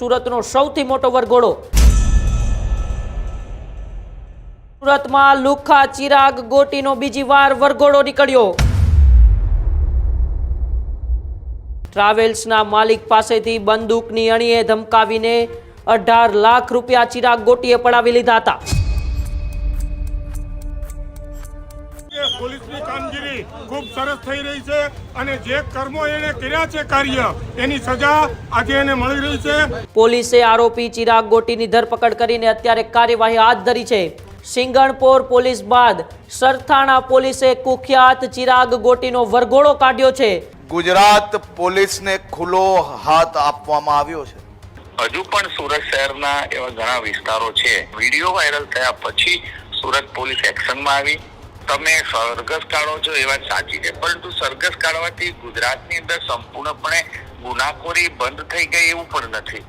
સુરતનો સૌથી મોટો વરઘોડો. સુરતમાં લુખા ચિરાગ ગોટીનો બીજી વાર વરઘોડો નીકળ્યો. ટ્રાવેલ્સના માલિક પાસેથી બંદૂકની અણીએ ધમકાવીને અઢાર લાખ રૂપિયા ચિરાગ ગોટીએ પડાવી લીધા હતા. કે પોલીસની કામગીરી ખૂબ સરસ થઈ રહી છે અને જે કર્મો એને કર્યા છે કાર્ય એની સજા આજે એને મળી રહી છે. પોલીસે આરોપી ચિરાગ ગોટીની ધરપકડ કરીને અત્યારે કાર્યવાહી હાથ ધરી છે. સિંગણપોર પોલીસ બાદ સરથાણા પોલીસે કુખ્યાત ચિરાગ ગોટીનો વરઘોડો કાઢ્યો છે. ગુજરાત પોલીસને ખુલ્લો હાથ આપવામાં આવ્યો છે. હજુ પણ સુરત શહેરના એવા ઘણા વિસ્તારો છે. વીડિયો વાયરલ થયા પછી સુરત પોલીસ એક્શનમાં આવી. તમે સરઘસ કાઢો છો એ વાત સાચી છે. પરંતુ સરઘસ કાઢવાથી ગુજરાતની અંદર સંપૂર્ણપણે ગુનાખોરી બંધ થઈ ગઈ એવું પણ નથી.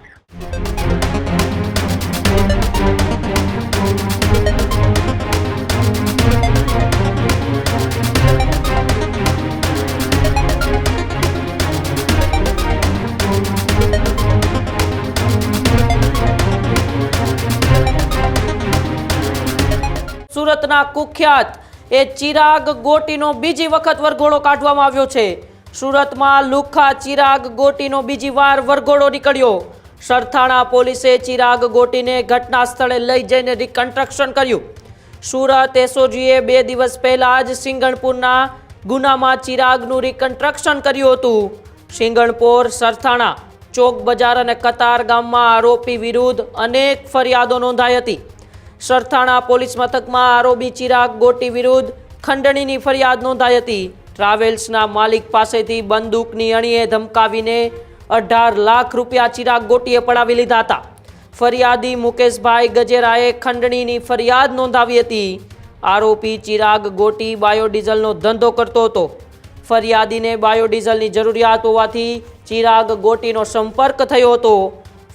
સુરતના કુખ્યાત એ ચિરાગ ગોટીનો બીજી વખત વરઘોડો કાઢવામાં આવ્યો છે. સુરતમાં લુખા ચિરાગ ગોટીનો બીજી વાર વરઘોડો નીકળ્યો. સરથાણા પોલીસે ચિરાગ ગોટીને ઘટના સ્થળે લઈ જઈને રિકન્સ્ટ્રક્શન કર્યું. સુરત એસઓજીએ બે દિવસ પહેલા જ સિંગણપુરના ગુનામાં ચિરાગનું રિકન્સ્ટ્રક્શન કર્યું હતું. સિંગણપોર, સરથાણા ચોક બજાર અને કતાર ગામમાં આરોપી વિરુદ્ધ અનેક ફરિયાદો નોંધાઈ હતી. સરથાણા પોલીસ મથકમાં આરોપી ચિરાગ ગોટી વિરુદ્ધ ખંડણીની ફરિયાદ નોંધાઈ હતી. ટ્રાવેલ્સના માલિક પાસેથી બંદૂકની અણીએ ધમકાવીને અઢાર લાખ રૂપિયા ચિરાગ ગોટીએ પડાવી લીધા હતા. ફરિયાદી મુકેશભાઈ ગજેરાએ ખંડણીની ફરિયાદ નોંધાવી હતી. આરોપી ચિરાગ ગોટી બાયોડીઝલનો ધંધો કરતો હતો. ફરિયાદીને બાયોડીઝલની જરૂરિયાત હોવાથી ચિરાગ ગોટીનો સંપર્ક થયો હતો.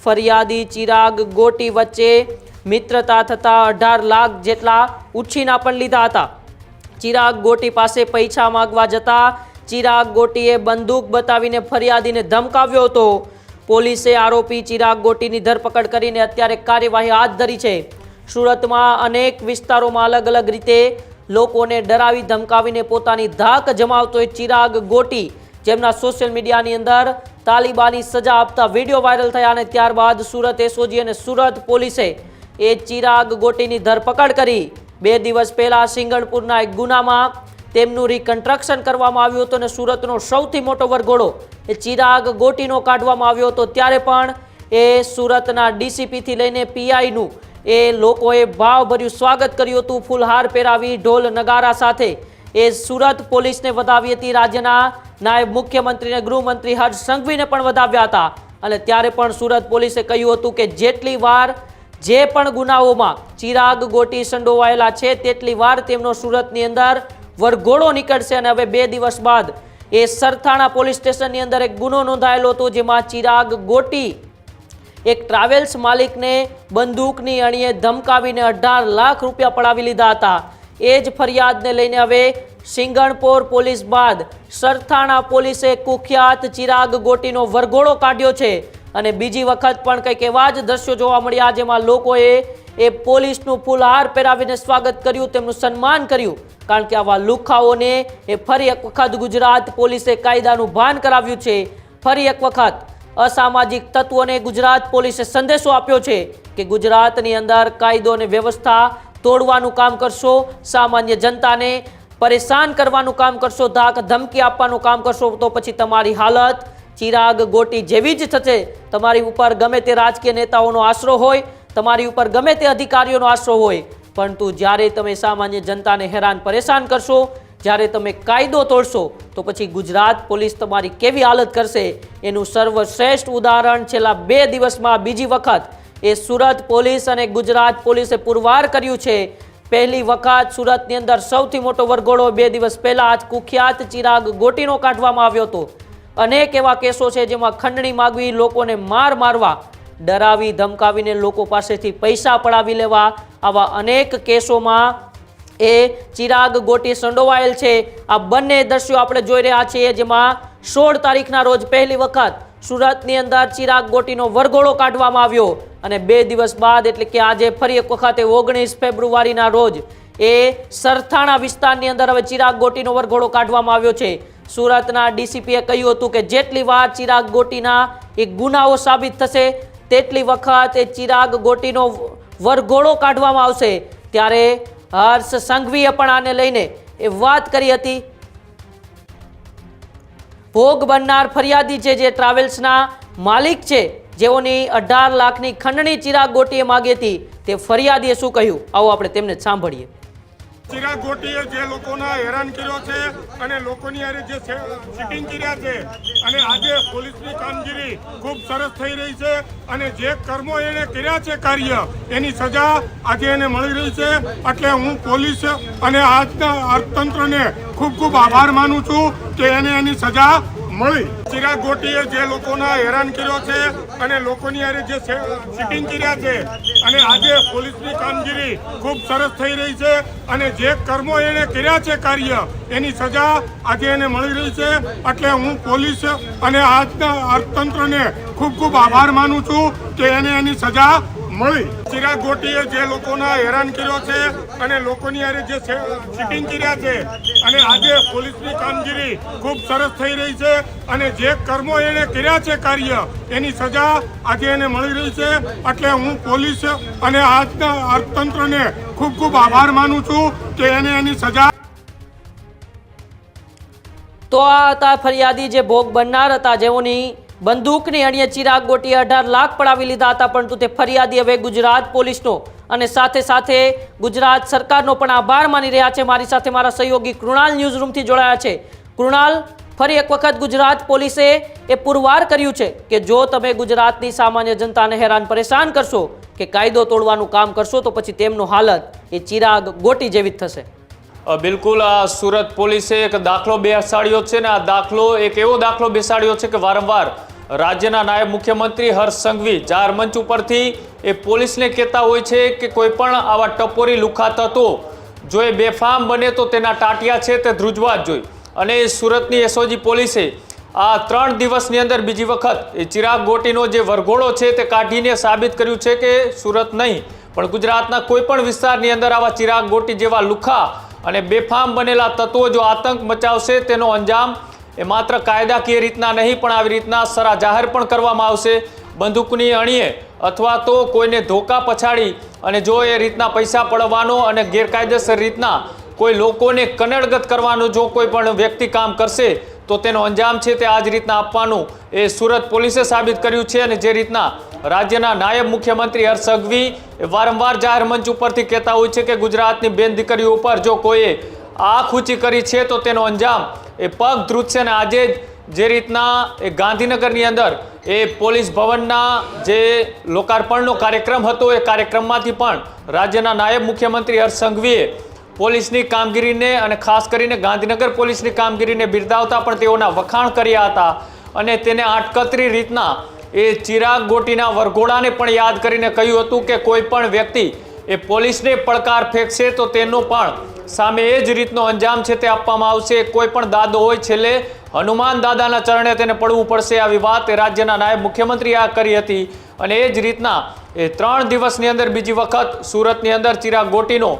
ફરિયાદી ચિરાગ ગોટી વચ્ચે મિત્રતા થતાં અઢાર લાખ જેટલા ઉછીના પણ લીધા હતા. ચિરાગ ગોટી પાસે પૈસા માંગવા જતા ચિરાગ ગોટીએ બંદૂક બતાવીને ફરિયાદીને ધમકાવ્યો હતો. પોલીસે આરોપી ચિરાગ ગોટીની ધરપકડ કરીને અત્યારે કાર્યવાહી હાથ ધરી છે. સુરતમાં અનેક વિસ્તારોમાં અલગ અલગ રીતે લોકોને ડરાવી ધમકાવીને પોતાની ધાક જમાવતો ચિરાગ ગોટી, જેમના સોશિયલ મીડિયાની અંદર તાલિબાની સજા આપતા વીડિયો વાયરલ થયા અને ત્યારબાદ સુરત એસઓજી અને સુરત પોલીસે એ ચિરાગ ગોટીની ધરપકડ કરી. બે દિવસ પહેલા સિંગણપુરના એક ગુનામાં તેમનું રિકન્સ્ટ્રક્શન કરવામાં આવ્યું હતું અને સુરતનો સૌથી મોટો વરઘોડો એ ચિરાગ ગોટીનો કાઢવામાં આવ્યો હતો. ત્યારે પણ એ સુરતના ડીસીપીથી લઈને પીઆઈનું એ લોકોએ ભાવભર્યું સ્વાગત કર્યું હતું. ફૂલહાર પહેરાવી, ઢોલ નગારા સાથે એ સુરત પોલીસને વધાવી હતી. રાજ્યના નાયબ મુખ્યમંત્રી અને ગૃહમંત્રી હર્ષ સંઘવીને પણ વધાવ્યા હતા. અને ત્યારે પણ સુરત પોલીસે કહ્યું હતું કે જેટલી વાર જે પણ ગુનાઓમાં ચિરાગ ગોટી સંડોવાયેલા છે, તેટલી વાર તેમનો સુરતની અંદર વરઘોડો નીકળશે અને હવે બે દિવસ બાદ એ સરથાણા પોલીસ સ્ટેશનની અંદર એક ગુનો નોંધાયેલો હતો, જેમાં ચિરાગ ગોટી એક ટ્રાવેલ્સ માલિકને બંદૂકની અણીએ ધમકાવીને અઢાર લાખ રૂપિયા પડાવી લીધા હતા. એ જ ફરિયાદને લઈને હવે સિંગણપોર પોલીસ બાદ સરથાણા પોલીસે કુખ્યાત ચિરાગ ગોટીનો વરઘોડો કાઢ્યો છે. અને બીજી વખત પણ કંઈક એવા જ દ્રશ્યો જોવા મળ્યા જેમાં લોકોએ એ પોલીસનું ફૂલહાર પહેરાવીને સ્વાગત કર્યું, તેમનું સન્માન કર્યું. કારણ કે આવા લુખાઓને એ ફરી એક વખત ગુજરાત પોલીસે કાયદાનું ભાન કરાવ્યું છે. ફરી એક વખત અસામાજિક તત્વોને ગુજરાત પોલીસે સંદેશો આપ્યો છે કે ગુજરાતની અંદર કાયદો અને વ્યવસ્થા તોડવાનું કામ કરશો, સામાન્ય જનતાને પરેશાન કરવાનું કામ કરશો, ધાક ધમકી આપવાનું કામ કરશો, તો પછી તમારી હાલત ચિરાગ ગોટી જેવી જ થશે. તમારી ઉપર ગમે તે રાજકીય નેતાઓનો આશરો હોય, તમારી ઉપર ગમે તે અધિકારીઓનો આશરો હોય, પરંતુ જ્યારે તમે સામાન્ય જનતાને હેરાન પરેશાન કરશો, જ્યારે તમે કાયદો તોડશો, તો પછી ગુજરાત પોલીસ તમારી કેવી હાલત કરશે? એનું સર્વશ્રેષ્ઠ ઉદાહરણ છેલ્લા બે દિવસમાં બીજી વખત એ સુરત પોલીસ અને ગુજરાત પોલીસે પુરવાર કર્યું છે. પહેલી વખત સુરતની અંદર સૌથી મોટો વરઘોડો બે દિવસ પહેલા આજ કુખ્યાત ચિરાગ ગોટીનો કાઢવામાં આવ્યો હતો. અનેક એવા કેસો છે જેમાં ખંડણી માગવી, લોકોને માર મારવા, ડરાવી, ધમકાવીને લોકો પાસેથી પૈસા પડાવી લેવા આવા અનેક કેસોમાં એ ચિરાગ ગોટી સંડોવાયેલ છે. આ બંને દ્રશ્યો આપણે જોઈ રહ્યા છીએ જેમાં સોળ તારીખના રોજ પહેલી વખત સુરતની અંદર ચિરાગ ગોટીનો વરઘોડો કાઢવામાં આવ્યો અને બે દિવસ બાદ એટલે કે આજે ફરી એક વખતે ઓગણીસ ફેબ્રુઆરીના રોજ એ સરથાણા વિસ્તારની અંદર હવે ચિરાગ ગોટીનો વરઘોડો કાઢવામાં આવ્યો છે. સુરતના ડીસીપીએ કહ્યું હતું કે જેટલી વાર ચિરાગ ગોટીના એ ગુનાઓ સાબિત થશે, તેટલી વખત એ ચિરાગ ગોટીનો વરઘોડો કાઢવામાં આવશે. ત્યારે હર્ષ સંઘવીએ પણ આને લઈને એ વાત કરી હતી ભોગ બનનાર ફરિયાદી છે જે ટ્રાવેલ્સના માલિક છે, જેઓની અઢાર લાખની ખંડણી ચિરાગ ગોટીએ માગી હતી, તે ફરિયાદીએ શું કહ્યું? આવો આપણે તેમને સાંભળીએ. ચિરાગ ગોટીએ જે લોકોના હેરાન કર્યો છે અને લોકોની હારે જે સિટિંગ કર્યા છે અને આજે પોલીસની કામગીરી ખૂબ સરસ થઈ રહી છે અને જે કર્મો એણે કર્યા છે કાર્ય, એની સજા આજે એને મળી રહી છે. એટલે હું પોલીસ અને આજના અર્થતંત્રને ખૂબ ખૂબ આભાર માનું છું કે એને એની સજા મળી. ચિરાગ ગોટીએ જે લોકોના હેરાન કર્યો છે અને લોકોની હારે જે સિટિંગ કર્યા છે અને આજે પોલીસની કામગીરી ખૂબ સરસ થઈ રહી છે અને જે કર્મો એણે કર્યા છે કાર્ય, એની સજા આજે એને મળી રહી છે. એટલે હું પોલીસ અને આજના અર્થતંત્રને ખૂબ ખૂબ આભાર માનું છું કે એને એની સજા મળી. ચિરાગ ગોટીએ જે લોકોના હેરાન કર્યો છે અને લોકોની હારે જે ચીટિંગ કર્યા છે અને આજે પોલીસની કામગીરી ખૂબ સરસ થઈ રહી છે અને જે કર્મો એણે કર્યા છે કાર્ય, એની સજા આજે એને મળી રહી છે. એટલે હું પોલીસ અને આજના અર્થતંત્રને ખૂબ ખૂબ આભાર માનું છું કે એને એની સજા તો આ હતા ફરિયાદી જે ભોગ બનનાર હતા જેઓની બંદૂકની અણીએ ચિરાગ ગોટીએ અઢાર લાખ પડાવી લીધા હતા, પરંતુ તે ફરિયાદી હવે ગુજરાત પોલીસનો અને સાથે સાથે ગુજરાત સરકારનો પણ આભાર માની રહ્યા છે. મારી સાથે મારા સહયોગી કૃણાલ ન્યૂઝ રૂમથી જોડાયા છે. કૃણાલ, ફરી એક વખત ગુજરાત પોલીસે એ પુરવાર કર્યું છે કે જો તમે ગુજરાતની સામાન્ય જનતાને હેરાન પરેશાન કરશો કે કાયદો તોડવાનું કામ કરશો તો પછી તેમનો હાલત એ ચિરાગ ગોટી જેવી જ થશે. બિલકુલ, આ સુરત પોલીસે એક દાખલો બેસાડ્યો છે ને આ દાખલો એક એવો દાખલો બેસાડ્યો છે કે વારંવાર રાજ્યના નાયબ મુખ્યમંત્રી હર્ષ સંઘવી જાહેર મંચ ઉપરથી એ પોલીસને કહેતા હોય છે કે કોઈ પણ આવા ટપોરી લુખાત હતો જો એ બેફામ બને તો તેના ટાટિયા છે તે ધ્રુજવા જ જોઈએ. અને સુરતની એસઓજી પોલીસે આ ત્રણ દિવસની અંદર બીજી વખત એ ચિરાગ ગોટીનો જે વરઘોડો છે તે કાઢીને સાબિત કર્યું છે કે સુરત નહીં, પણ ગુજરાતના કોઈ પણ વિસ્તારની અંદર આવા ચિરાગ ગોટી જેવા લુખા અને બેફામ બનેલા તત્વો જો આતંક મચાવશે, તેનો અંજામ એ માત્ર કાયદાકીય રીતના નહીં, પણ આવી રીતના સરા જાહેર પણ કરવામાં આવશે. બંદૂકની અણીએ અથવા તો કોઈને ધોકા પછાડી અને જો એ રીતના પૈસા પડવાનો અને ગેરકાયદેસર રીતના કોઈ લોકોને કનડગત કરવાનું જો કોઈ પણ વ્યક્તિ કામ કરશે, તો તેનો અંજામ છે તે આ જ રીતના આપવાનું એ સુરત પોલીસે સાબિત કર્યું છે અને જે રીતના રાજ્યના નાયબ મુખ્યમંત્રી હર્ષ સંઘવી વારંવાર જાહેર મંચ ઉપરથી કહેતા હોય છે કે ગુજરાતની બેન દીકરીઓ ઉપર જો કોઈએ આંખ ઊંચી કરી છે, તો તેનો અંજામ એ પગ ધ્રુજશે અને આજે જ જે રીતના એ ગાંધીનગરની અંદર એ પોલીસ ભવનના જે લોકાર્પણનો કાર્યક્રમ હતો, એ કાર્યક્રમમાંથી પણ રાજ્યના નાયબ મુખ્યમંત્રી હર્ષ સંઘવીએ પોલીસની કામગીરીને અને ખાસ કરીને ગાંધીનગર પોલીસની કામગીરીને બિરદાવતા પણ તેઓના વખાણ કર્યા હતા અને તેને આટકતરી રીતના એ ચિરાગ ગોટીના વરઘોડાને પણ યાદ કરીને કહ્યું હતું કે કોઈ પણ વ્યક્તિ એ પોલીસને પડકાર ફેંકશે તો તેનો પણ સામે એ જ રીતનો અંજામ છે તે આપવામાં આવશે. કોઈ પણ દાદો હોય છેલ્લે હનુમાન દાદાના ચરણે તેને પડવું પડશે. આવી વાત રાજ્યના નાયબ મુખ્યમંત્રીએ આ કરી હતી અને એ જ રીતના એ ત્રણ દિવસની અંદર બીજી વખત સુરતની અંદર ચિરાગ ગોટીનો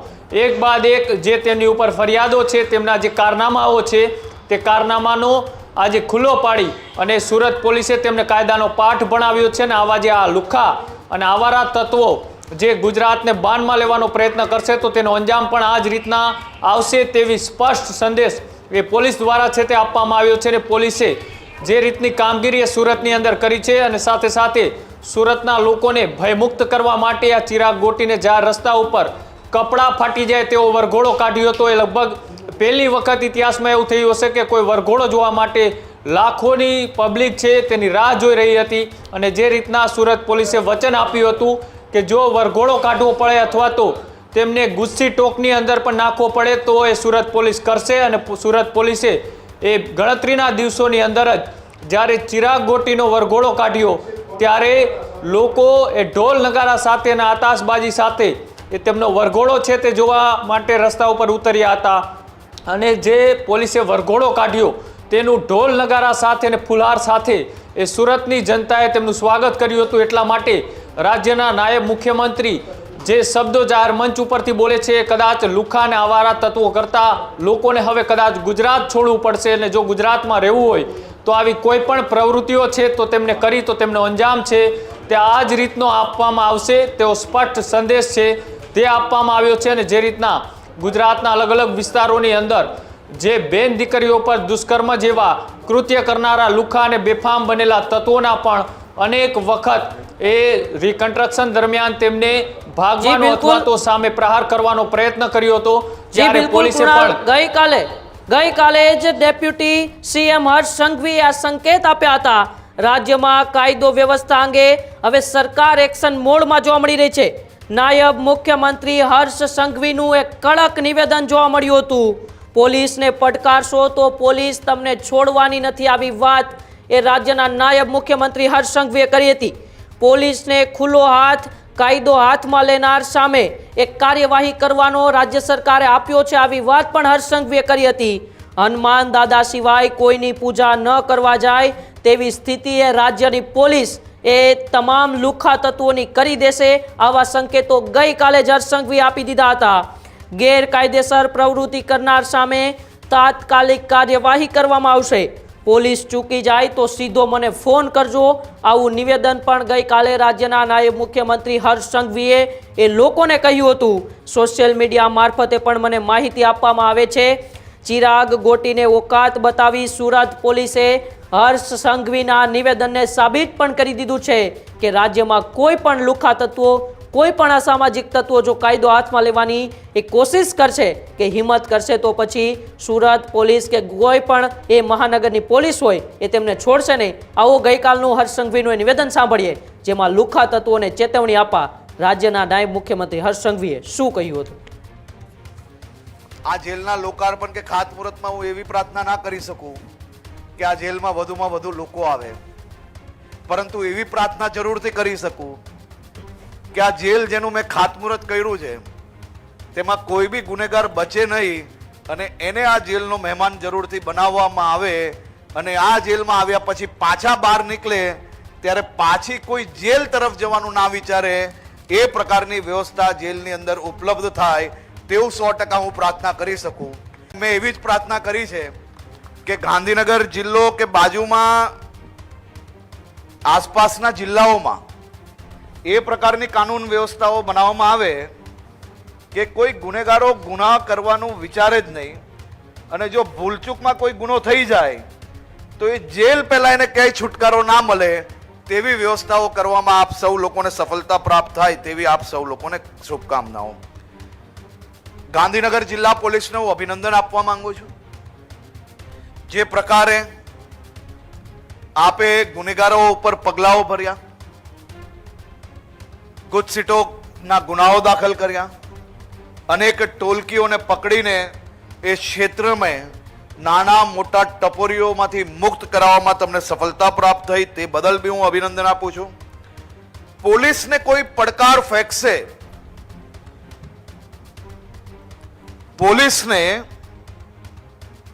એક બાદ એક જે તેમની ઉપર ફરિયાદો છે, તેમના જે કારનામાઓ છે, તે કારનામાનો આજે ખુલ્લો પાડી અને સુરત પોલીસે તેમને કાયદાનો પાઠ ભણાવ્યો છે ને આવા જે આ લુખ્ખા અને આવારા તત્વો જે ગુજરાતને બાનમાં લેવાનો પ્રયત્ન કરશે તો તેનો અંજામ પણ આ જ રીતના આવશે તેવી સ્પષ્ટ સંદેશ એ પોલીસ દ્વારા છે તે આપવામાં આવ્યો છે અને પોલીસે જે રીતની કામગીરી એ સુરતની અંદર કરી છે અને સાથે સાથે સુરતના લોકોને ભયમુક્ત કરવા માટે આ ચિરાગ ગોટીને જાહેર રસ્તા ઉપર કપડાં ફાટી જાય તેવો વરઘોડો કાઢ્યો હતો એ લગભગ પહેલી વખત ઇતિહાસમાં એવું થયું હશે કે કોઈ વરઘોડો જોવા માટે લાખોની પબ્લિક છે, તેની રાહ જોઈ રહી હતી અને જે રીતના સુરત પોલીસે વચન આપ્યું હતું કે જો વરઘોડો કાઢવો પડે અથવા તો તેમને ગુસ્સી ટોકની અંદર પણ નાખવો પડે, તો એ સુરત પોલીસ કરશે અને સુરત પોલીસે એ ગણતરીના દિવસોની અંદર જ જ્યારે ચિરાગ ગોટીનો વરઘોડો કાઢ્યો, ત્યારે લોકો એ ઢોલ નગારા સાથે અને આતાશબાજી સાથે એ તેમનો વરઘોડો છે તે જોવા માટે રસ્તા ઉપર ઉતર્યા હતા. અને જે પોલીસે વરઘોડો કાઢ્યો, તેનું ઢોલ નગારા સાથે અને ફુલહાર સાથે એ સુરતની જનતાએ તેમનું સ્વાગત કર્યું હતું. એટલા માટે રાજ્યના નાયબ મુખ્યમંત્રી જે શબ્દો જાહેર મંચ ઉપરથી બોલે છે, કદાચ લુખા અને આવારા તત્વો કરતા લોકોને હવે કદાચ ગુજરાત છોડવું પડશે અને જો ગુજરાતમાં રહેવું હોય તો આવી કોઈ પણ પ્રવૃત્તિઓ છે તો તેમને કરી, તો તેમનો અંજામ છે. તે આ જ રીતનો આપવામાં આવશે. તેવો સ્પષ્ટ સંદેશ છે. તે આપવામાં આવ્યો છે અને જે રીતના ગુજરાતના અલગ અલગ વિસ્તારોની અંદર જે બેન દીકરીઓ પર દુષ્કર્મ જેવા કૃત્ય કરનારા લુખા અને બેફામ બનેલા તત્વોના પણ અનેક વખત એ રિકન્સ્ટ્રક્શન દરમિયાન તેમને ભાગવાનો. અથવા તો સામે પ્રહાર કરવાનો પ્રયત્ન કર્યો હતો જ્યારે બિલકુલ પોલીસે પણ ગઈકાલે ગઈકાલે જ ડેપ્યુટી સીએમ હર્ષ સંઘવીએ આ સંકેત આપ્યા હતા રાજ્યમાં કાયદો વ્યવસ્થા અંગે હવે સરકાર એક્શન મોડમાં જોવા મળી રહી છે નાયબ મુખ્યમંત્રી હર્ષ સંઘવીનું એક કડક નિવેદન જોવા મળ્યું હતું. પોલીસને પડકારશો તો પોલીસ તમને છોડવાની નથી આવી વાત એ રાજ્યના નાયબ મુખ્યમંત્રી હર્ષ સંઘવીએ કરી હતી. પોલીસને ખુલ્લો હાથ, કાયદો હાથમાં લેનાર સામે એક કાર્યવાહી કરવાનો રાજ્ય સરકારે આપ્યો છે આવી વાત પણ હર્ષ સંઘવીએ કરી હતી. હનુમાન દાદા સિવાય કોઈની પૂજા ન કરવા જાય તેવી સ્થિતિએ રાજ્યની પોલીસ એ તમામ લુખા તત્વોની કરી દેશે. આવા સંકેતો ગઈકાલે જ હરસંઘવી આપી દીધા હતા. ગેરકાયદેસર પ્રવૃત્તિ કરનાર સામે તાત્કાલિક કાર્યવાહી કરવામાં આવશે. પોલીસ ચૂકી જાય તો સીધો મને ફોન કરજો. આવું નિવેદન પણ ગઈકાલે રાજ્યના નાયબ મુખ્યમંત્રી હર્ષ સંઘવીએ એ લોકોને કહ્યું હતું. સોશિયલ મીડિયા મારફતે પણ મને માહિતી આપવામાં આવે છે. ચિરાગ ગોટીને ઓકાત બતાવી સુરત પોલીસે હર્ષ સંઘવીના નિવેદનને સાબિત પણ કરી દીધું છે કે રાજ્યમાં કોઈ પણ લુખા તત્વો, કોઈ પણ અસામાજિક તત્વો જો કાયદો હાથમાં લેવાની એ કોશિશ કરશે કે હિંમત કરશે તો પછી સુરત પોલીસ કે કોઈ પણ એ મહાનગરની પોલીસ હોય એ તેમને છોડશે નહીં. આવો ગઈકાલનું હર્ષ સંઘવીનું નિવેદન સાંભળીએ, જેમાં લુખા તત્વોને ચેતવણી આપવા રાજ્યના નાયબ મુખ્યમંત્રી હર્ષ સંઘવીએ શું કહ્યું હતું? આ જેલના લોકાર્પણ કે ખાતમુહૂર્તમાં હું એવી પ્રાર્થના ના કરી શકું કે આ જેલમાં વધુમાં વધુ લોકો આવે. પરંતુ એવી પ્રાર્થના જરૂરથી કરી શકું કે આ જેલ જેનું મેં ખાતમુહૂર્ત કર્યું છે, તેમાં કોઈ બી ગુનેગાર બચે નહીં અને એને આ જેલનો મહેમાન જરૂરથી બનાવવામાં આવે અને આ જેલમાં આવ્યા પછી પાછા બહાર નીકળે, ત્યારે પાછી કોઈ જેલ તરફ જવાનું ના વિચારે, એ પ્રકારની વ્યવસ્થા જેલની અંદર ઉપલબ્ધ થાય તેવું સો ટકા હું પ્રાર્થના કરી શકું. મેં એવી જ પ્રાર્થના કરી છે કે ગાંધીનગર જિલ્લો કે બાજુમાં આસપાસના જિલ્લાઓમાં એ પ્રકારની કાનૂન વ્યવસ્થાઓ બનાવવામાં આવે કે કોઈ ગુનેગારો ગુનાહ કરવાનું વિચારે જ નહીં. અને જો ભૂલચૂકમાં કોઈ ગુનો થઈ જાય, તો એ જેલ પહેલાં એને ક્યાંય છુટકારો ના મળે તેવી વ્યવસ્થાઓ કરવામાં આપ સૌ લોકોને સફળતા પ્રાપ્ત થાય તેવી આપ સૌ લોકોને શુભકામનાઓ. ગાંધીનગર જિલ્લા પોલીસને હું અભિનંદન આપવા માંગુ છું. જે પ્રકારે આપે ગુનેગારો ઉપર પગલાઓ ભર્યા, ગુજસીટોના ગુનાઓ દાખલ કર્યા, અનેક ટોલકીઓને પકડીને એ ક્ષેત્રમાં નાના મોટા ટપોરીઓમાંથી મુક્ત કરાવવામાં તમને સફળતા પ્રાપ્ત થઈ તે બદલ બી હું અભિનંદન આપું છું. પોલીસને કોઈ પડકાર ફેંકશે પોલીસને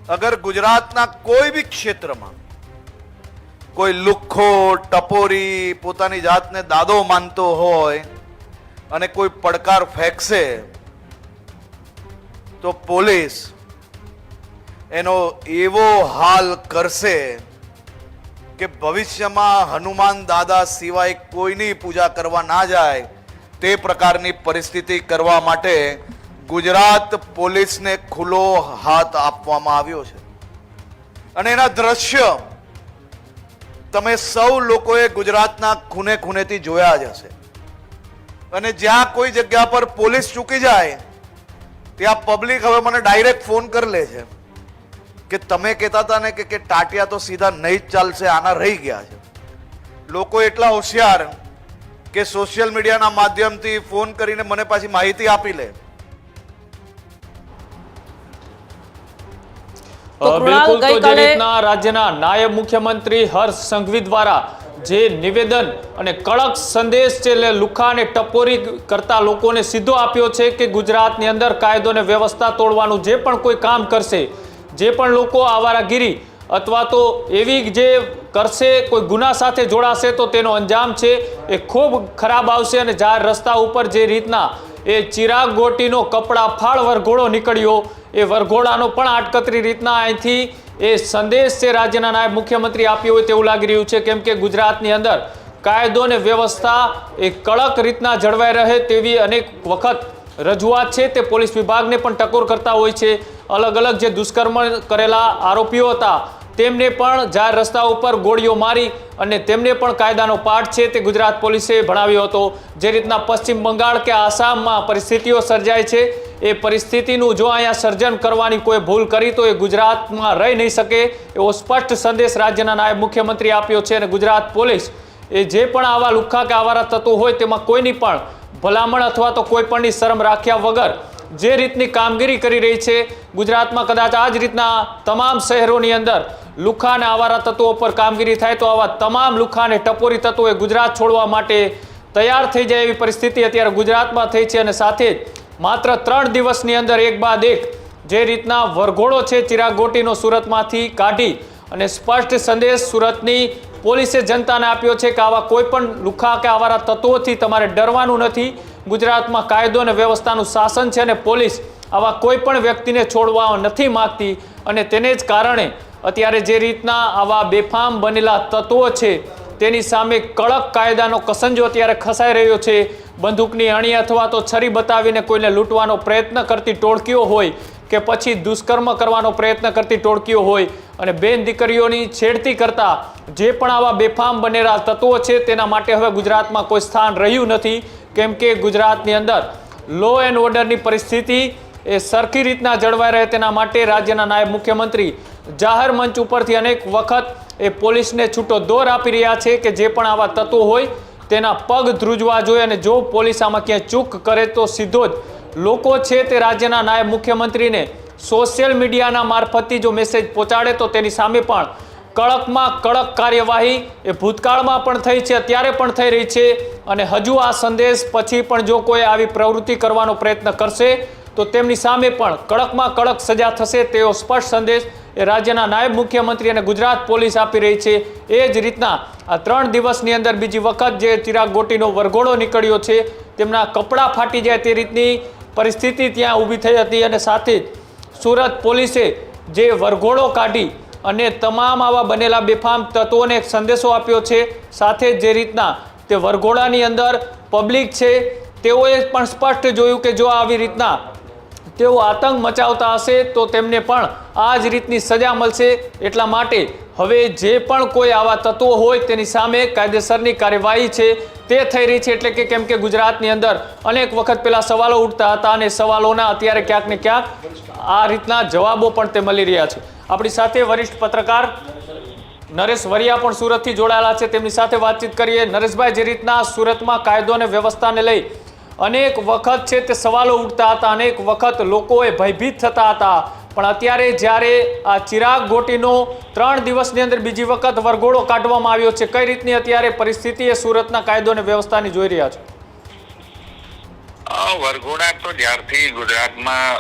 અગર ગુજરાતના કોઈ બી ક્ષેત્રમાં કોઈ લુખ્ખો ટપોરી, પોતાની જાતને દાદો માનતો હોય અને કોઈ પડકાર ફેંકશે, તો પોલીસ એનો એવો હાલ કરશે કે ભવિષ્યમાં હનુમાન દાદા સિવાય કોઈની પૂજા કરવા ના જાય તે પ્રકારની પરિસ્થિતિ કરવા માટે ગુજરાત પોલીસને ખુલ્લો હાથ આપવામાં આવ્યો છે. અને એના દ્રશ્ય તમે સૌ લોકોએ ગુજરાતના ખૂને ખૂનેથી જોયા જ હશે. અને જ્યાં કોઈ જગ્યા પર પોલીસ ચૂકી જાય, ત્યાં પબ્લિક હવે મને ડાયરેક્ટ ફોન કરી લે છે કે તમે કહેતા હતા ને કે ટાટિયા તો સીધા નહીં જ ચાલશે, આના રહી ગયા છે. લોકો એટલા હોશિયાર કે સોશિયલ મીડિયાના માધ્યમથી ફોન કરીને મને પાછી માહિતી આપી લે. બિલકુલ તો જે રીતના રાજ્યના નાયબ મુખ્યમંત્રી હર્ષ સંઘવી દ્વારા જે નિવેદન અને કડક સંદેશ છે એટલે લુખા અને ટપોરી કરતા લોકોને સીધો આપ્યો છે કે ગુજરાતની અંદર કાયદો અને વ્યવસ્થા તોડવાનું જે પણ કોઈ કામ કરશે જે પણ લોકો આવારાગીરી અથવા તો એવી જે કરશે કોઈ ગુના સાથે જોડાશે તો તેનો અંજામ છે એ ખૂબ ખરાબ આવશે અને જાહેર રસ્તા ઉપર જે રીતના એ ચિરાગ ગોટીનો કપડા ફાળ વરઘોડો નીકળ્યો એ વરઘોડાનો પણ આટકતરી રીતના અહીંથી એ સંદેશ છે રાજ્યના નાયબ મુખ્યમંત્રી આપ્યો હોય તેવું લાગી રહ્યું છે. કેમ કે ગુજરાતની અંદર કાયદો અને વ્યવસ્થા એ કડક રીતના જળવાઈ રહે તેવી અનેક વખત રજૂઆત છે. તે પોલીસ વિભાગને પણ ટકોર કરતા હોય છે. અલગ અલગ જે દુષ્કર્મ કરેલા આરોપીઓ હતા તેમને પણ જાહેર રસ્તા ઉપર ગોળીઓ મારી અને તેમને પણ કાયદાનો પાઠ છે તે ગુજરાત પોલીસે ભણાવ્યો હતો. જે રીતના પશ્ચિમ બંગાળ કે આસામમાં પરિસ્થિતિઓ સર્જાય છે, એ પરિસ્થિતિનું જો અહીંયા સર્જન કરવાની કોઈ ભૂલ કરી તો એ ગુજરાતમાં રહી નહીં શકે એવો સ્પષ્ટ સંદેશ રાજ્યના નાયબ મુખ્યમંત્રી આપ્યો છે અને ગુજરાત પોલીસ એ જે પણ આવા લુખ્ખા કે આવારા તત્વો હોય તેમાં કોઈની પણ ભલામણ અથવા તો કોઈ પણની શરમ રાખ્યા વગર જે રીતની કામગીરી કરી રહી છે, ગુજરાતમાં કદાચ આ જ રીતના તમામ શહેરોની અંદર લુખ્ખા અને આવારા તત્વો પર કામગીરી થાય તો આવા તમામ લુખાને ટપોરી તત્વોએ ગુજરાત છોડવા માટે તૈયાર થઈ જાય એવી પરિસ્થિતિ અત્યારે ગુજરાતમાં થઈ છે અને સાથે જ માત્ર ત્રણ દિવસની અંદર એક બાદ એક જે રીતના વરઘોડો છે ચિરાગ ગોટીનો સુરતમાંથી કાઢી અને સ્પષ્ટ સંદેશ સુરતની પોલીસે જનતાને આપ્યો છે કે આવા કોઈ પણ લુખા કે આવારા તત્વોથી તમારે ડરવાનું નથી. ગુજરાતમાં કાયદો અને વ્યવસ્થાનું શાસન છે અને પોલીસ આવા કોઈ પણ વ્યક્તિને છોડવા નથી માગતી. અને તેને જ કારણે અત્યારે જે રીતના આવા બેફામ બનેલા તત્વો છે, તેની સામે કડક કાયદાનો કસંજો અત્યારે ખસાઈ રહ્યો છે. બંદૂકની અણી અથવા તો છરી બતાવીને કોઈને લૂંટવાનો પ્રયત્ન કરતી ટોળકીઓ હોય કે પછી દુષ્કર્મ કરવાનો પ્રયત્ન કરતી ટોળકીઓ હોય અને બેન દીકરીઓની છેડતી કરતા જે પણ આવા બેફામ બનેલા તત્વો છે, તેના માટે હવે ગુજરાતમાં કોઈ સ્થાન રહ્યું નથી. કેમ કે ગુજરાતની અંદર લો એન્ડ ઓર્ડરની પરિસ્થિતિ એ સરખી રીતના જળવાઈ રહે તેના માટે રાજ્યના નાયબ મુખ્યમંત્રી જાહેર મંચ ઉપરથી અનેક વખત એ પોલીસને છૂટો દોર આપી રહ્યા છે કે જે પણ આવા તત્વો હોય તેના પગ ધ્રુજવા જોઈએ અને જો પોલીસ આમાં ક્યાંય ચૂક કરે તો સીધો જ લોકો છે તે રાજ્યના નાયબ મુખ્યમંત્રીને સોશિયલ મીડિયાના મારફતથી જો મેસેજ પહોંચાડે તો તેની સામે પણ કડકમાં કડક કાર્યવાહી એ ભૂતકાળમાં પણ થઈ છે, અત્યારે પણ થઈ રહી છે અને હજુ આ સંદેશ પછી પણ જો કોઈ આવી પ્રવૃત્તિ કરવાનો પ્રયત્ન કરશે, તો તેમની સામે પણ કડકમાં કડક સજા થશે તેવો સ્પષ્ટ સંદેશ એ રાજ્યના નાયબ મુખ્યમંત્રી અને ગુજરાત પોલીસ આપી રહી છે. એ જ રીતના આ ત્રણ દિવસની અંદર બીજી વખત જે ચિરાગ ગોટીનો વરઘોડો નીકળ્યો છે, તેમના કપડાં ફાટી જાય તે રીતની પરિસ્થિતિ ત્યાં ઊભી થઈ હતી અને સાથે જ સુરત પોલીસે જે વરઘોડો કાઢી અને તમામ આવા બનેલા બેફામ તત્વોને એક સંદેશો આપ્યો છે. સાથે જ રીતના તે વરઘોડાની અંદર પબ્લિક છે, તેઓએ પણ સ્પષ્ટ જોયું કે જો આવી રીતના તેઓ આતંક મચાવતા હશે, તો તેમને પણ આ જ રીતની સજા મળશે એટલા માટે હવે જે પણ કોઈ આવા તત્વો હોય તેની સામે કાયદેસરની કાર્યવાહી છે, તે થઈ રહી છે એટલે કે કેમ કે ગુજરાતની અંદર અનેક વખત પેલા સવાલો ઉઠતા હતા અને સવાલોના અત્યારે ક્યાંક ને ક્યાંક આ રીતના જવાબો પણ તે મળી રહ્યા છે. આપણી સાથે વરિષ્ઠ પત્રકાર નરેશ વરિયા પણ સુરતથી જોડાયેલા છે. તેમની સાથે વાતચીત કરીએ. નરેશભાઈ, જે રીતના સુરતમાં કાયદો અને વ્યવસ્થાને લઈ અનેક વખત છે તે સવાલો ઉઠતા હતા, અનેક વખત લોકોએ ભયભીત થતા હતા. પણ અત્યારે જ્યારે આ ચિરાગ ગોટીનો ત્રણ દિવસની અંદર બીજી વખત વરઘોડો કાઢવામાં આવ્યો છે, કઈ રીતની અત્યારે પરિસ્થિતિ એ સુરતના કાયદો અને વ્યવસ્થાની જોઈ રહ્યા છો? વરઘોડા તો જ્યારથી ગુજરાતમાં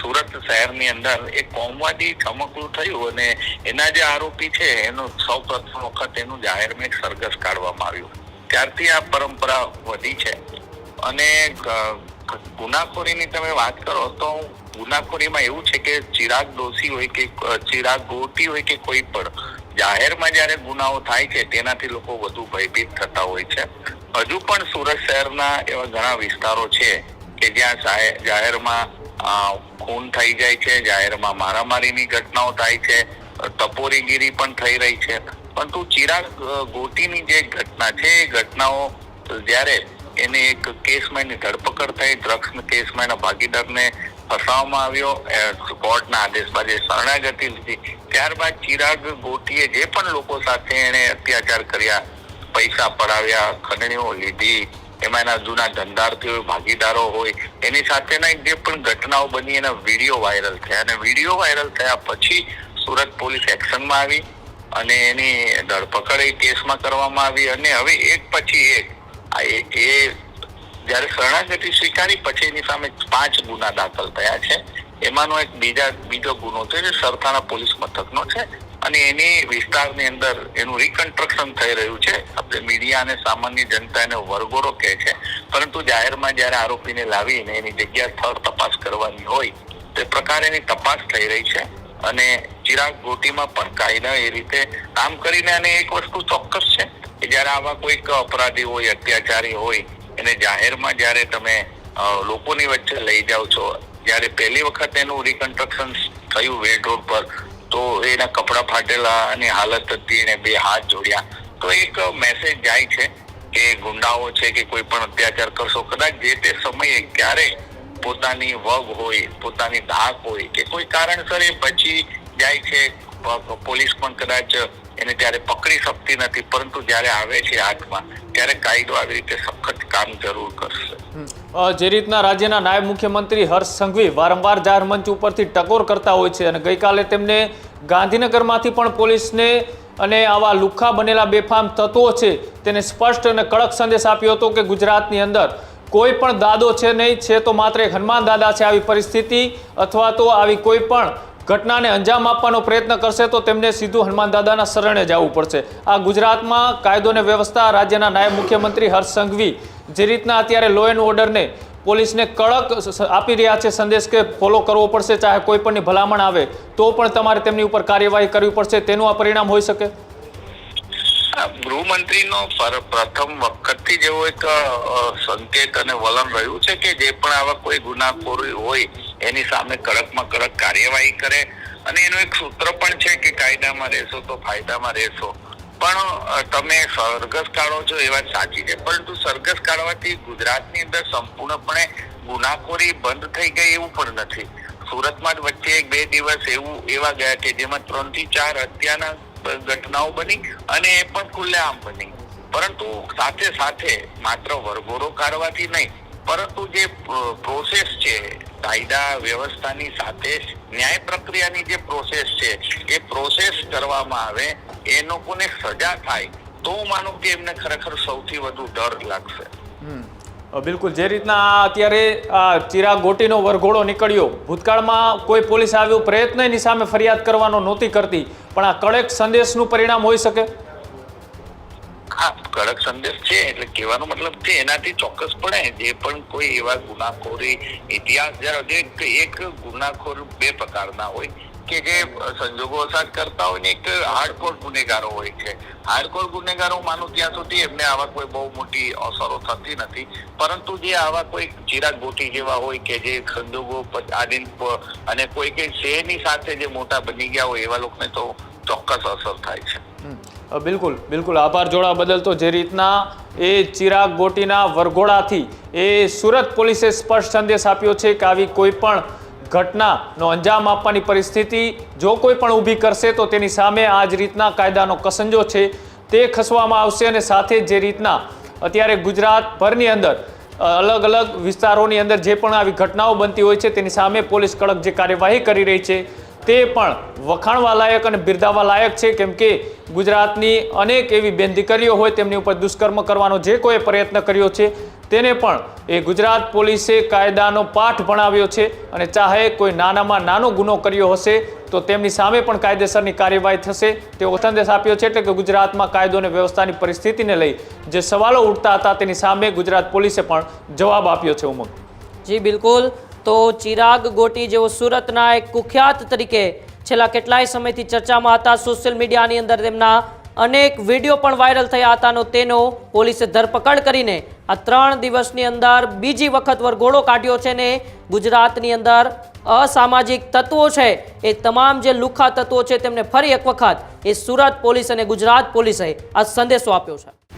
સુરત શહેરની અંદર એક કોમવાદી ચમકલું થયું અને એના જે આરોપી છે, એનું સૌ પ્રથમ વખત એનું જાહેરમાં એક સરઘસ કાઢવામાં આવ્યું. ત્યારથી આ પરંપરા વધી છે. અને ગુનાખોરીની તમે વાત કરો તો ગુનાખોરીમાં એવું છે કે ચિરાગ દોષી હોય કે ચિરાગ ગોટી હોય કે કોઈ પણ, જાહેરમાં જ્યારે ગુનાઓ થાય છે તેનાથી લોકો વધુ ભયભીત થતા હોય છે. હજુ પણ સુરત શહેરના એવા ઘણા વિસ્તારો છે કે જ્યાં જાહે- જાહેરમાં ખૂન થઈ જાય છે, જાહેરમાં મારામારીની ઘટનાઓ થાય છે તપોરીગીરી પણ થઈ રહી છે. પરંતુ ચિરાગ ગોટીની જે ઘટના છે, એ ઘટનાઓ જ્યારે એને એક કેસમાં એની ધરપકડ થઈ, ડ્રગ્સ કેસમાં એના ભાગીદારને ફસાવવામાં આવ્યો. કોર્ટના આદેશ બાદ એ શરણાગતિ લીધી. ત્યારબાદ ચિરાગ ગોટીએ જે પણ લોકો સાથે એને અત્યાચાર કર્યા, પૈસા પડાવ્યા, ખંડણીઓ લીધી એમાં એના જૂના ધંધાર્થીઓ, ભાગીદારો હોય, એની સાથેના જે પણ ઘટનાઓ બની, એના વીડિયો વાયરલ થયા. અને વીડિયો વાયરલ થયા પછી સુરત પોલીસ એક્શનમાં આવી અને એની ધરપકડ એ કેસમાં કરવામાં આવી. અને હવે એક પછી એક આ એ જ્યારે શરણાગતિ સ્વીકારી, પછી એની સામે પાંચ ગુના દાખલ થયા છે. એમાંનો એક બીજા, બીજો ગુનો છે જે સરથાણા પોલીસ મથકનો છે. અને એની વિસ્તારની અંદર એનું રિકન્સ્ટ્રક્શન થઈ રહ્યું છે. આપણે મીડિયા અને સામાન્ય જનતા એને વરગોરો કહે છે. પરંતુ જાહેરમાં જ્યારે આરોપીને લાવીને એની જગ્યા સ્થળ તપાસ કરવાની હોય, તે પ્રકારે એની તપાસ થઈ રહી છે. અને ચિરાગ ગોટીમાં પણ કાયદા એ રીતે કામ કરીને અને એક વસ્તુ ચોક્કસ છે કે જ્યારે આવા કોઈક અપરાધી હોય, અત્યાચારી હોય એને જાહેરમાં જ્યારે તમે લોકોની વચ્ચે લઈ જાઓ છો, જ્યારે પહેલી વખત એનું રિકન્સ્ટ્રક્શન થયું વેડ રોડ પર, તો એના કપડા ફાટેલા અને હાલત હતી એને બે હાથ જોડ્યા. તો એક મેસેજ જાય છે કે ગુંડાઓ છે કે કોઈ પણ અત્યાચાર કરશો, કદાચ જે તે સમયે ક્યારે પોતાની વગ હોય, પોતાની ધાક હોય કે કોઈ કારણસર એ બચી જાય છે પોલીસ પણ કદાચ એને ત્યારે પકડી શકતી નથી, પરંતુ જ્યારે આવે છે હાથમાં, ત્યારે કાયદો આવી રીતે સખત કામ જરૂર કરશે. જે રીતના રાજ્યના નાયબ મુખ્યમંત્રી હર્ષ સંઘવી વારંવાર જાહેર મંચ ઉપરથી ટકોર કરતા હોય છે અને ગઈકાલે તેમને ગાંધીનગરમાંથી પણ પોલીસને અને આવા લુખ્ખા બનેલા બેફામ તત્વો છે, તેને સ્પષ્ટ અને કડક સંદેશ આપ્યો હતો કે ગુજરાતની અંદર કોઈ પણ દાદો છે નહીં, છે તો માત્ર એક હનુમાન દાદા છે આવી પરિસ્થિતિ, અથવા તો આવી કોઈ પણ ઘટનાને અંજામ આપવાનો પ્રયત્ન કરશે તો તેમને સીધું હનુમાન દાદાના શરણે જવું પડશે. આ ગુજરાતમાં કાયદો અને વ્યવસ્થા રાજ્યના નાયબ મુખ્યમંત્રી હર્ષ સંઘવી જે રીતના અત્યારે લો એન્ડ ઓર્ડરને પોલીસને કડક આપી રહ્યા છે, સંદેશ કે ફોલો કરવો પડશે, ચાહે કોઈ પણની ભલામણ આવે, તો પણ તમારે તેમની ઉપર કાર્યવાહી કરવી પડશે. તેનું આ પરિણામ હોઈ શકે? ગૃહમંત્રીનો પર- પ્રથમ વખતથી જેવો એક સંકેત અને વલણ રહ્યું છે કે જે પણ આવા કોઈ ગુનાખોરી હોય એની સામે કડકમાં કડક કાર્યવાહી કરે અને એનું એક સૂત્ર પણ છે કે કાયદામાં રહેશો તો ફાયદામાં રહેશો. પણ તમે સરઘસ કાઢો છો એ વાત સાચી છે, પરંતુ સરઘસ કાઢવાથી ગુજરાતની અંદર સંપૂર્ણપણે ગુનાખોરી બંધ થઈ ગઈ એવું પણ નથી. સુરતમાં જ વચ્ચે એક બે દિવસ એવું, એવા ગયા કે જેમાં ત્રણથી ચાર હત્યાના ઘટનાઓ બની અને એ પણ ખુલ્લેઆમ બની. પરંતુ સાથે સાથે માત્ર વરઘોડો કાઢવાથી નહીં, પરંતુ જે પ્રોસેસ છે કાયદા વ્યવસ્થાની સાથે ન્યાય પ્રક્રિયાની જે પ્રોસેસ છે, એ પ્રોસેસ કરવામાં આવે, એ લોકોને સજા થાય, તો હું માનું કે એમને ખરેખર સૌથી વધુ ડર લાગશે. બિલકુલ. જે રીતના અત્યારે આ ચિરાગ ગોટીનો વરઘોડો નીકળ્યો, ભૂતકાળમાં કોઈ પોલીસ આવ્યો પ્રયત્ન એની સામે ફરિયાદ કરવાનો નહોતી કરતી, પણ આ કડક સંદેશનું પરિણામ હોઈ શકે? હા કડક સંદેશ છે એટલે કહેવાનો મતલબ છે, એનાથી ચોક્કસપણે જે પણ કોઈ એવા ગુનાખોરી ઇતિહાસ જ્યારે એક ગુનાખોર બે પ્રકારના હોય. કે જે સંજોગો અસર કરતા હોય ને એક હાર્ડકોર ગુનેગારો હોય છે. હાર્ડકોર ગુનેગારો માનું ત્યાં સુધી એમને આવા કોઈ બહુ મોટી અસરો થતી નથી. પરંતુ જે આવા કોઈ ચિરાગ ગોટી જેવા હોય કે જે સંજોગો આધીન અને કોઈ કઈ શહેરની સાથે જે મોટા બની ગયા હોય એવા લોકોને તો ચોક્કસ અસર થાય છે. બિલકુલ બિલકુલ. આભાર જોડા બદલ તો જે રીતના એ ચિરાગ ગોટીના વરઘોડાથી એ સુરત પોલીસે સ્પષ્ટ સંદેશ આપ્યો છે કે આવી કોઈ પણ ઘટનાનો અંજામ આપવાની પરિસ્થિતિ જો કોઈ પણ ઊભી કરશે તો તેની સામે આ જ રીતના કાયદાનો કસંજો છે. તે ખસવામાં આવશે અને સાથે જ રીતના અત્યારે ગુજરાતભરની અંદર અલગ અલગ વિસ્તારોની અંદર જે પણ આવી ઘટનાઓ બનતી હોય છે તેની સામે પોલીસ કડક જે કાર્યવાહી કરી રહી છે. તે પણ વખાણવા લાયક અને બિરદાવવા લાયક છે. કેમ કે ગુજરાતની અનેક એવી બેન દીકરીઓ હોય તેમની ઉપર દુષ્કર્મ કરવાનો જે કોઈ પ્રયત્ન કર્યો છે તેને પણ એ ગુજરાત પોલીસે કાયદાનો પાઠ ભણાવ્યો છે અને ચાહે કોઈ નાનામાં નાનો ગુનો કર્યો હશે તો તેમની સામે પણ કાયદેસરની કાર્યવાહી થશે. તેવો સંદેશ આપ્યો છે એટલે કે ગુજરાતમાં કાયદો અને વ્યવસ્થાની પરિસ્થિતિને લઈ જે સવાલો ઉઠતા હતા તેની સામે ગુજરાત પોલીસે પણ જવાબ આપ્યો છે ઉમંગ. જી, બિલકુલ. તો ચિરાગ ગોટી જેઓ સુરતના એક કુખ્યાત તરીકે છેલ્લા કેટલાય સમયથી ચર્ચામાં હતા. સોશિયલ મીડિયાની અંદર તેમના અનેક વીડિયો પણ વાયરલ થયા હતા તેનો પોલીસે ધરપકડ કરીને આ ત્રણ દિવસની અંદર બીજી વખત વરઘોડો કાઢ્યો છે ને ગુજરાતની અંદર અસામાજિક તત્વો છે. એ તમામ જે લુખા તત્વો છે તેમને ફરી એક વખત એ સુરત પોલીસ અને ગુજરાત પોલીસે આ સંદેશો આપ્યો છે.